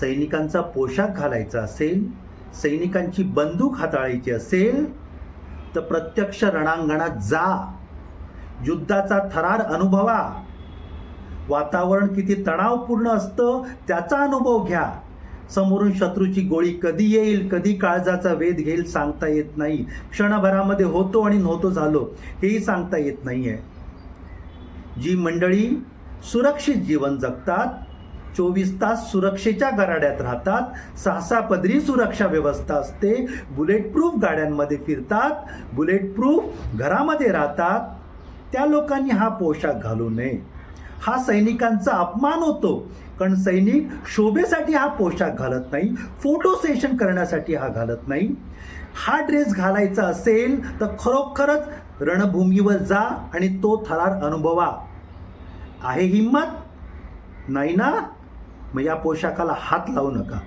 सैनिकांचा पोशाख घालायचा असेल सैनिकांची बंदूक हाताळायची असेल तर प्रत्यक्ष रणांगणात जा. युद्धाचा थरार अनुभवा. वातावरण किती तणावपूर्ण असतं त्याचा अनुभव घ्या. समोरून शत्रूची गोळी कधी येईल कधी काळजाचा वेध घेईल सांगता येत नाही. क्षणभरामध्ये होतो आणि नव्हतो झालो हेही सांगता येत नाही आहे जी मंडळी सुरक्षित जीवन जगतात चोवीस तास सुरक्षेच्या गराड्यात राहतात. सहा पदरी सुरक्षा व्यवस्था असते. बुलेट प्रूफ गाड्यांमध्ये फिरतात. बुलेट प्रूफ घरामध्ये राहतात. त्या लोकांनी हा पोशाख घालू नये. हा सैनिकांचा अपमान होतो. कारण सैनिक शोभेसाठी हा पोशाख घालत नाही. फोटो सेशन करण्यासाठी हा घालत नाही. हा ड्रेस घालायचा असेल तर खरोखरच रणभूमीवर जा आणि तो थरार अनुभवा. आहे हिंमत? नाही ना? मग या पोशाखाला हात लावू नका.